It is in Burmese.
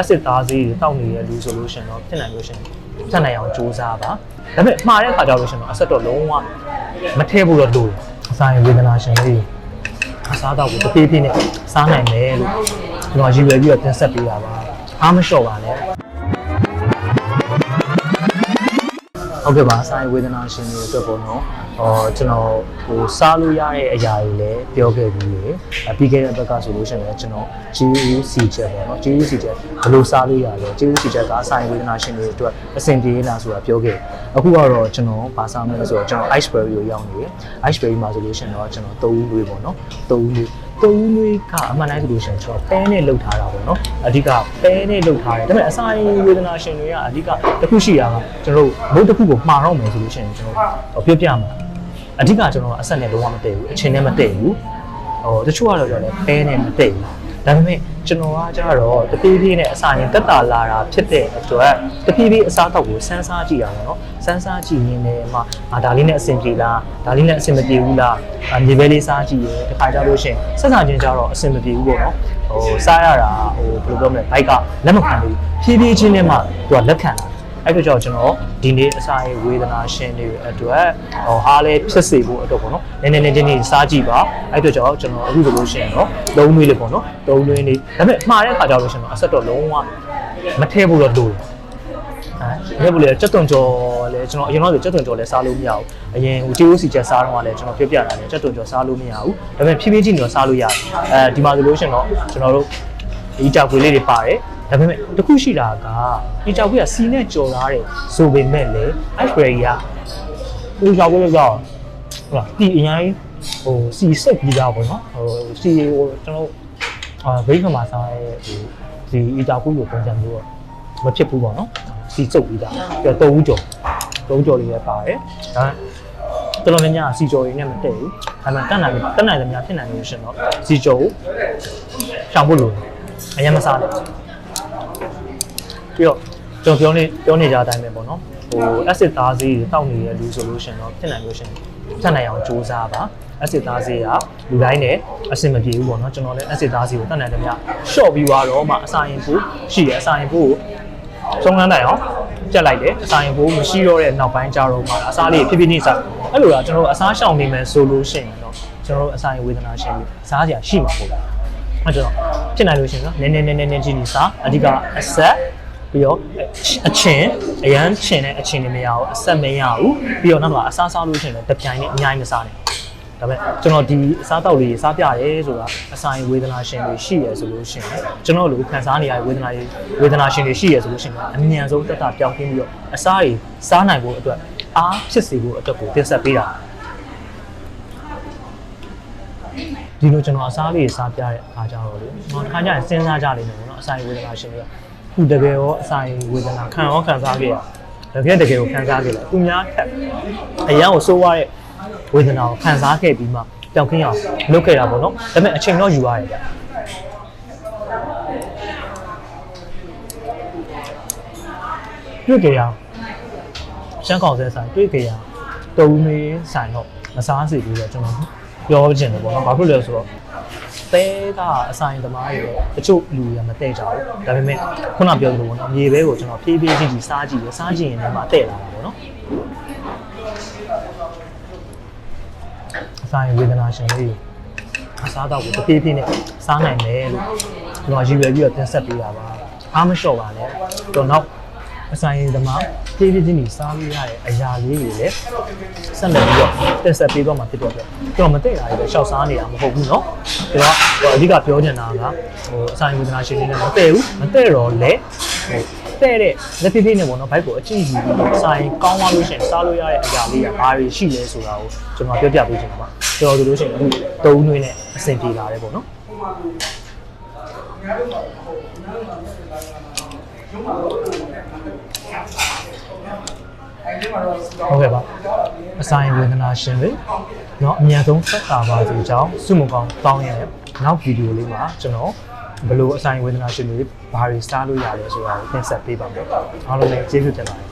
acid သားစီးတောက်နေတဲ့လူဆိုလို့ရှင်တော့ဖြစ်နိုင်လို့ရှင်ဖြတ်နိုင်အောင်ကြိုးစားပါဒါပေမဲ့မှားတဲ့ခါကျလို့ရှင်တော့အဆက်တော့လုံးဝမထည့်ဘူးတော့လို့အစာရင်ဝေဒနာရှင်လေးအစားတော့ကိုတပြေးပြေးနဲ့စားနိုင်တယ်လို့ကျွန်တော်ရည်ရွယ်ပြီးတော့တင်ဆက်ပေးတာပါအားမလျှော့ပါနဲ့ ဟုတ်ကဲ့ပါအစာရင်ဝေဒနာရှင်တွေအတွက်ပေါ့နော်ဟောကျွန်တော်ဟိုစားလို့ရတဲ့အရာတွေလည်းပြောခဲ့ပြီးရယ်အပြီးခဲ့တဲ့ဘက်ကဆိုလို့ရှိရင်လည်းကျွန်တော် GUC ချက်ပေါ့နော် GUC ချက်ဘယ်လိုစားလို့ရလဲ GUC ချက်ကစာရင်ဝေဒနာရှင်တွေအတွက်အဆင်ပြေလားဆိုတာပြောခဲ့အခုကတော့ကျွန်တော်ဘာစားမလဲဆိုတော့ကျွန်တော် iceberry ကိုရောက်နေတယ် iceberry မှာဆိုလို့ရှိရင်တော့ကျွန်တော်သုံးလေးပေါ့နော်သုံးလေး သုံးလေးကအမှန်တိုင်းဆိုလို့ရှိရင်ကျွန်တော်ပဲနဲ့လှုပ်ထားတာပေါ့နော်အဓိကပဲနဲ့လှုပ်ထားတယ်ဒါပေမဲ့အစာရင်ဝေဒနာရှင်တွေကအဓိကတစ်ခုရှိတာကကျွန်တော်တို့ဘုတ်တစ်ခုကိုမှာတော့မယ်ဆိုလို့ရှိရင်ကျွန်တော်ပြောပြမှာအဓိကကျွန်တော်အဆက်နဲ့လုံးဝမတည့်ဘူးအချင်းနဲ့မတည့်ဘူးဟိုတချို့ကတော့ကြောက်တယ်ပဲနဲ့မတိတ်ဘူး ဒါပေမဲ့ကျွန်တော်ကကြတော့တပြေးပြေးနဲ့အစာရင်တက်တာလာတာဖြစ်တဲ့အတွက်တပြေးပြေးအစားတော့ကိုစမ်းစားကြည့်ရအောင်နော်စမ်းစားကြည့်ရင်းနဲ့မှအာဒါလေးနဲ့အဆင်ပြေလားဒါလေးနဲ့အဆင်မပြေဘူးလားအာမြေပဲလေးစားကြည့်ရတခါကြလို့ရှရင်ဆက်ဆံချင်းကြတော့အဆင်မပြေဘူးပေါ့နော်ဟိုစားရတာဟိုဘယ်လိုပြောမလဲဘိုက်ကလက်မခံဘူးဖြည်းဖြည်းချင်းနဲ့မှသူကလက်ခံတာ အဲ့တော့ကြောင့်ကျွန်တော်ဒီနေ့အစာရေးဝေဒနာရှင်တွေအတွက်ဟောအားလေးဖြစ်စေဖို့အတွက်ပေါ့နော်နည်းနည်းနည်းချင်းနေစားကြည့်ပါအဲ့တော့ကြောင့်ကျွန်တော်အခုဆိုလို့ရှိရင်တော့သုံးနွေးလေးပေါ့နော်သုံးနွေးလေးဒါပေမဲ့မှားတဲ့ခါကျတော့ရှင်တော့အဆက်တော့လုံးဝမထည့်ဘူးတော့လို့အဲဒါဘူးလေစက်သွန်ကြော်လဲကျွန်တော်အရင်တော့စက်သွန်ကြော်လဲစားလို့မရဘူးအရင်ဟို JOC ချက်စားတော့လဲကျွန်တော်ပြောပြတာလဲစက်သွန်ကြော်စားလို့မရဘူးဒါပေမဲ့ဖြည်းဖြည်းချင်းတော့စားလို့ရတယ်အဲဒီမှာဆိုလို့ရှင်တော့ကျွန်တော်တို့ဒီကြောက်ပွေလေးတွေပါတယ် ဒါပေမဲ့တခုရှိတာကဒီကြောက်ပွေကစီနဲ့ကြော်ထားတယ်ဆိုပေမဲ့လေ iceberry ကဒီကြောက်ပွေကတော့ဟုတ်လားဒီအရင်ဟိုစီစိတ်ပြီးသားပေါ့နော်ဟိုစီဟိုကျွန်တော်အာဘိတ်ခမှာစားရဲဟိုဒီအကြောက်ပွေကိုပုံစံမျိုးတော့မဖြစ်ဘူးပေါ့နော်စီစုပ်ပြီးသားပြီးတော့သုံးကြော်သုံးကြော်လေးလည်းပါတယ်ဒါတော်တော်များများစီကြော်ရင်းနဲ့မတည့်ဘူးဒါပေမဲ့တက်နိုင်တက်နိုင်သမျှဖြစ်နိုင်လို့ရှင်တော့စီကြော်ကိုရှောင်ဖို့လိုတယ်အရင်မစားနဲ့ ပြီးတော့ကျွန်တော်ပြောနေပြောနေကြတဲ့အတိုင်းပဲပေါ့နော်ဟို acid သားစေးတောက်နေတဲ့လူဆိုလို့ရှင်တော့ဖြစ်နိုင်လို့ရှင်ဖြတ်နိုင်အောင်ကြိုးစားပါ acid သားစေးကလူတိုင်းနဲ့အဆင်မပြေဘူးပေါ့နော်ကျွန်တော်လည်း acid သားစေးကိုတတ်နိုင်သမျှရှော့ပြီးသွားတော့မှအစာရင်ပူရှိရအစာရင်ပူကိုဆုံးလန်းနိုင်အောင်ကြက်လိုက်တယ်အစာရင်ပူမရှိတော့တဲ့နောက်ပိုင်းကြတော့မှအစားလေးဖြည်းဖြည်းနဲ့စားအဲ့လိုကကျွန်တော်တို့အစားရှောင်နေမယ်ဆိုလို့ရှိရင်တော့ကျွန်တော်တို့အစာရင်ဝေဒနာရှင်ပြီးစားကြရှိမှာပေါ့အဲ့တော့ဖြစ်နိုင်လို့ရှိရင်နော်နည်းနည်းနည်းနည်းနည်းချင်းဒီစားအဓိကအဆက် ပြီးတော့အချင်းအရန်ချင်တဲ့အချင်းတွေမရဘူးအဆက်မရဘူးပြီးတော့နောက်တော့အစားစားလို့ရှိရင်လည်းတပြိုင်နဲ့အများကြီးမစားနဲ့ဒါပေမဲ့ကျွန်တော်ဒီအစားတောက်လေးစားပြရဲဆိုတာအစာရင်ဝေဒနာရှင်တွေရှိရဆိုလို့ရှိရင်ကျွန်တော်လိုခံစားနေရတဲ့ဝေဒနာတွေဝေဒနာရှင်တွေရှိရဆိုလို့ရှိရင်အမြန်ဆုံးတက်တာပြောင်းခင်းပြီးတော့အစားတွေစားနိုင်ဖို့အတွက်အားဖြစ်စေဖို့အတွက်ကိုတင်ဆက်ပေးတာဒီလိုကျွန်တော်အစားလေးစားပြတဲ့အခါကျတော့လေကျွန်တော်တစ်ခါကျရင်စဉ်းစားကြလိမ့်မယ်နော်အစာရင်ဝေဒနာရှင်တွေက ခုတကယ်ရောအစာရင်ဝေဒနာခံရောခံစားခဲ့ရတကယ်တကယ်ကိုခံစားခဲ့တယ်သူများထက်အရန်ကိုစိုးရတဲ့ဝေဒနာကိုခံစားခဲ့ပြီးမှပျောက်ကင်းအောင်လုပ်ခဲ့တာပေါ့နော်ဒါပေမဲ့အချိန်တော့ယူရတယ်ဗျတွေ့ကြရရှမ်းကောင်ဆဲဆိုင်တွေ့ကြရတုံးမေးဆိုင်တော့မစားစီဘူးလေကျွန်တော်ပြောချင်တယ်ပေါ့နော်ဘာဖြစ်လဲဆိုတော့ တဲကအဆိုင်သမားတွေတချို့လူရမတဲ့ကြဘူးဒါပေမဲ့ခုနပြောသလိုပေါ့နော်မြေပဲကိုကျွန်တော်ဖြည်းဖြည်းချင်းချင်းစားကြည့်ရစားကြည့်ရင်လည်းမတဲ့လာတာပေါ့နော်အဆိုင်ဝေဒနာရှင်လေးအစားတော့ကိုတဖြည်းဖြည်းနဲ့စားနိုင်တယ်လို့ကျွန်တော်ရည်ရွယ်ပြီးတော့တင်ဆက်ပေးတာပါအားမလျှော့ပါနဲ့တော့နောက်အဆိုင်သမား ဖြည်းဖြည်းချင်းကြီးစားလို့ရတဲ့အရာလေးတွေလည်းဆက်လက်ပြီးတော့တင်ဆက်ပေးတော့မှာဖြစ်တော့တယ်ကျွန်တော်မသိတာတွေလည်းရှောက်စားနေတာမဟုတ်ဘူးเนาะဒါတော့အဓိကပြောချင်တာကဟိုအဆိုင်ဝေဒနာရှင်လေးနဲ့မတည့်ဘူးမတည့်တော့လေဟိုတဲ့တဲ့လက်ဖြည်းဖြည်းနဲ့ပေါ့နော်ဘိုက်ကိုအကြည့်ယူပြီးတော့ဆိုင်ကောင်းသွားလို့ရှိရင်စားလို့ရတဲ့အရာလေးကဘာတွေရှိလဲဆိုတာကိုကျွန်တော်ပြောပြပေးချင်တာပါကျွန်တော်တို့လို့ရှိရင်အခုတုံးနှွေးနဲ့အဆင်ပြေလာတယ်ပေါ့နော် ဟုတ်ကဲ့ပါအဆိုင်ဝေဒနာရှင်တွေเนาะအများဆုံးသက်သာပါစေကြောင်းစုမကောင်းတောင်းရတဲ့နောက်ဗီဒီယိုလေးမှာကျွန်တော်ဘယ်လိုအဆိုင်ဝေဒနာရှင်တွေဘာတွေစားလို့ရလဲဆိုတာကိုသင်ဆက်ပေးပါမယ်အားလုံးလည်းကျေးဇူးတင်ပါတယ်